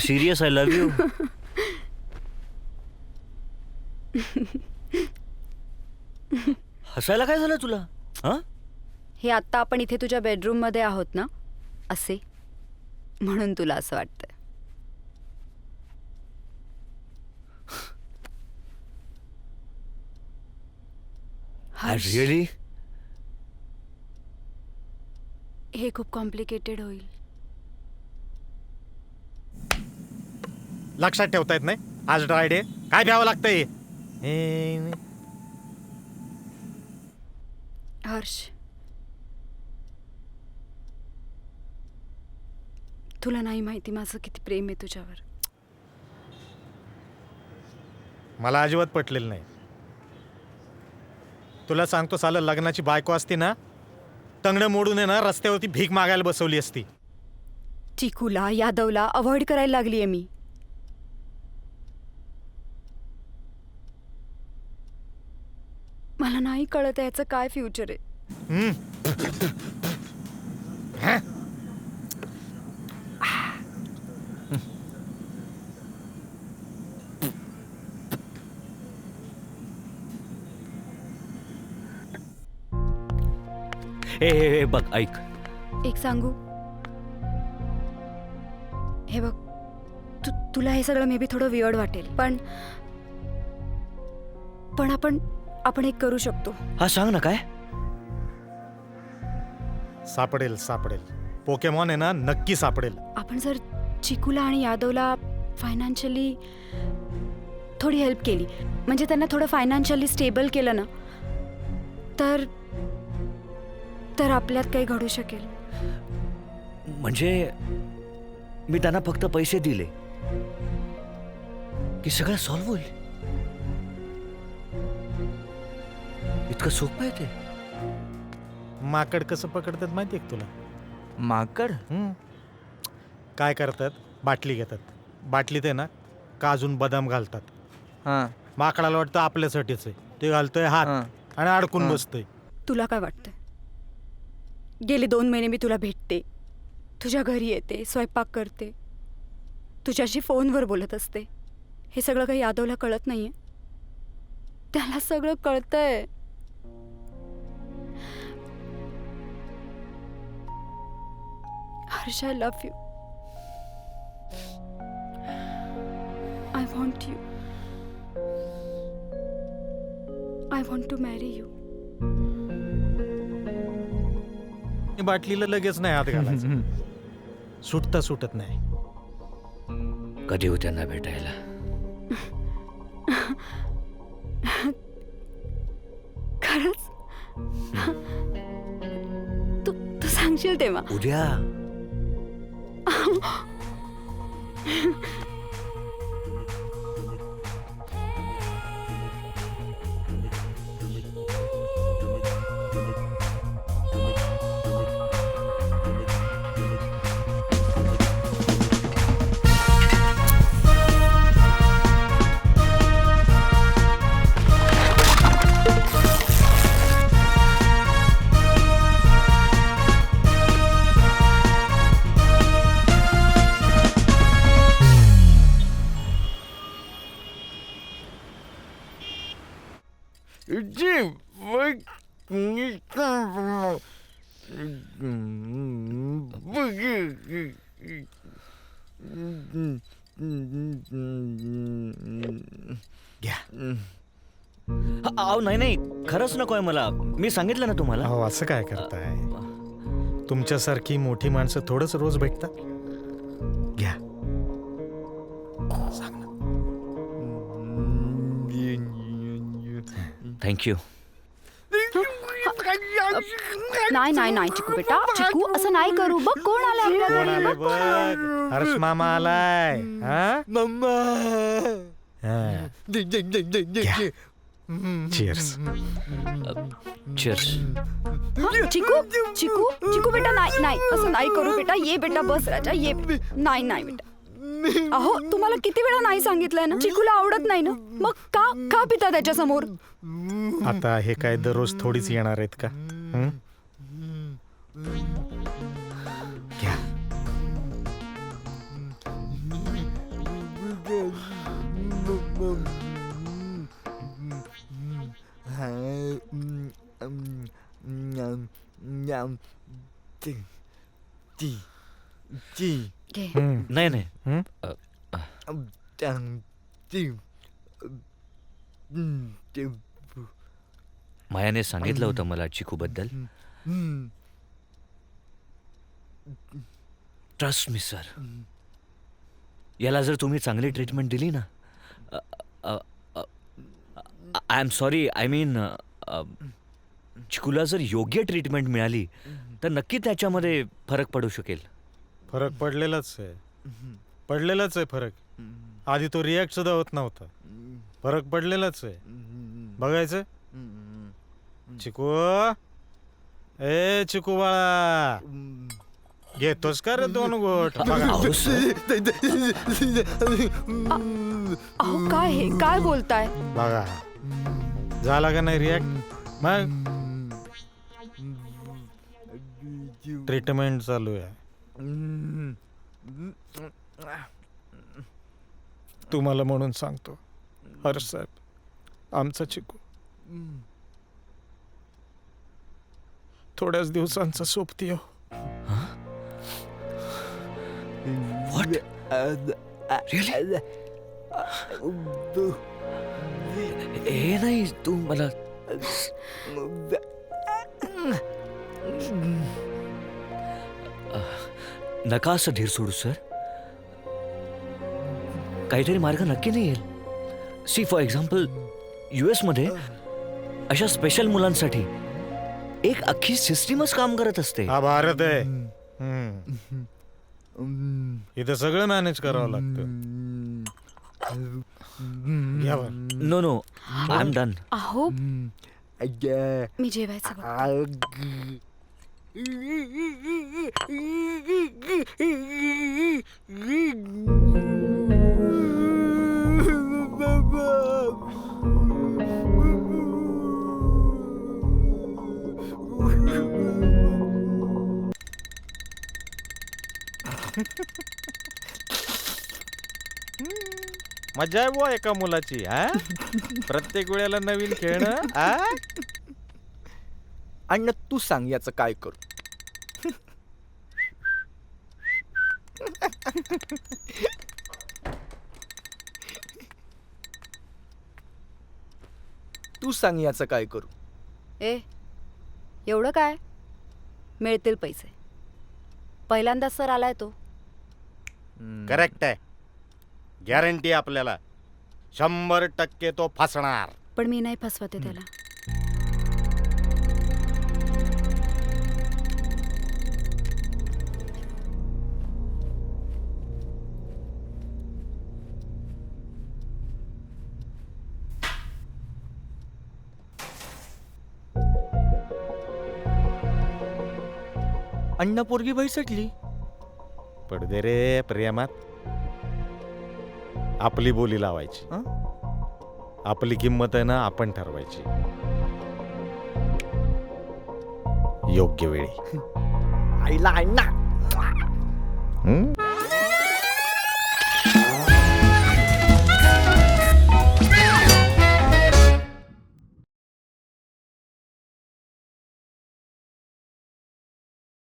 Serious I love you हसायला काय झालं तुला? हा? हे आत्ता आपण इथे तुझ्या बेडरूममध्ये आहोत ना? असे. म्हणून तुला असं वाटतंय. हर्ष, रिअली हे खूप कॉम्प्लिकेटेड होईल. लक्षात ठेवता येत नाही. आज ड्राय डे काय घ्यावं लागतंय? हे हर्ष. तुला नाही माहिती माझं किती प्रेम आहे तुझ्यावर. मला अजिबात पटलेलं नाही. तुला सांगतो सालं लग्नाची बायको असती ना तंगडं मोडून आहे ना रस्त्यावरती भीक मागायला बसवली असती. चिकूला यादवला अवॉइड करायला लागली आहे मी. मला नाही कळत याचं काय फ्युचर आहे हम्म. हं? ए ए, ए, बघ ऐक एक सांगू हे बघ तू तुला हे सगळं मे बी थोडं विअर्ड वाटेल पण पण आपण आपण एक करू शकतो. हा सांग ना काय? सापडेल सापडेल. पोकेमॉन आहे ना नक्की सापडेल. आपण जर चिकूला आणि यादवला फायनान्शियली थोडी हेल्प केली म्हणजे त्यांना थोडं फायनान्शियली स्टेबल केलं ना तर तर आपल्यात काही घडू शकेल. म्हणजे मी त्यांना फक्त पैसे दिले की सगळं सॉल्व्ह होईल. इतकं सोपं आहे ते? माकड कसं पकडतात माहिती आहे का तुला? माकड? हम्म. काय करतात? बाटली घेतात. बाटलीत आहे ना काजून बदाम घालतात. हां. माकडाला वाटतं आपल्यासाठीच आहे. ते घालतोय हात हां. आणि अडकून हां. बसतोय. तुला काय वाटतंय? गेले दोन महिने मी तुला भेटते. तुझ्या घरी येते स्वयंपाक करते. तुझ्याशी फोनवर बोलत असते. हे सगळं काही यादवला कळत नाहीये? त्याला सगळं कळतंय. Harsh I love you I want you I want to marry you बाटलीला लगेच नाही हात घालायचं. सुटता सुटत नाही. कधी हो त्यांना भेटायला? खरंच? तू तू सांगशील तेव्हा. उद्या? 可 घ्या हा, अहो नाही नाही. खरंच नकोय मला. मी सांगितलं ना तुम्हाला. अहो असं काय करताय? तुमच्यासारखी मोठी माणसं थोडंच रोज भेटतात? थँक्यू नाही नाही नाही चिकू बेटा चिकू असं नाही करू. बघ कोण आलं आपल्या कोण घरी. आले बघ. बघ. हर्ष मामा आलाय. हा? मम्मा हा. चिअर्स हा, चिकू चिकू चिकू बेटा नाही नाही असं नाही करू बेटा. ये बेटा बस राजा ये. नाही नाही बेटा. अहो तुम्हाला किती वेळा नाही सांगितलंय ना चिकूला आवडत नाही ना मग का का पिता त्याच्यासमोर आता हे काय दररोज थोडीच येणार आहेत का हं? घ्या घे हम्म. नाही नाही हम्म? मायाने सांगितलं होतं मला चिकूबद्दल ट्रस्ट मी सर याला जर तुम्ही चांगली ट्रीटमेंट दिली ना I am sorry I mean चिकूला जर योग्य ट्रीटमेंट मिळाली तर नक्की त्याच्यामध्ये फरक पडू शकेल फरक पडलेलाच आहे. पडलेलाच आहे फरक. आधी तो रिॲक्ट सुद्धा होत नव्हता. फरक पडलेलाच आहे. बघायचं? चिकू. ए चिकू बाळा. घेतोस का रे दोन गोट? अहो काय हे? काय बोलताय? बघा. झाला का नाही रिॲक्ट मग? ट्रीटमेंट चालू आहे. तुम्हाला म्हणून सांगतो. हर्ष साहेब आमचा चिकू. थोड्याच दिवसांचा सोबती हो. What? Really? हे नाही तू मला नका असं धीर सोडू सर. काहीतरी मार्ग नक्की नाही येईल. सी फॉर एक्झाम्पल यू मध्ये अशा स्पेशल मुलांसाठी एक अख्खी सिस्टीमच काम करत असते. हा भारत आहे. हम्म. इथं सगळं मॅनेज करावं लागतं. घ्या. No no I am done अहो. मी जेवायचं बघ. मजा आहे बुवा एका मुलाची हा? प्रत्येक वेळेला नवीन खेळणं हा? अण्णा तू सांग याचं काय करू. तू सांग याचं काय करू. ए एवढं काय? मिळतील पैसे. पहिल्यांदा सर आलाय तो. करेक्ट आहे. गॅरंटी आपल्याला. शंभर टक्के तो फसणार. पण मी नाही फसवते त्याला. अण्णा पोरगी बैसटली पडदे रे प्रेमात. आपली बोली लावायची. हं? आपली किंमत आहे ना आपण ठरवायची. योग्य वेळी. आईला अण्णा. हं?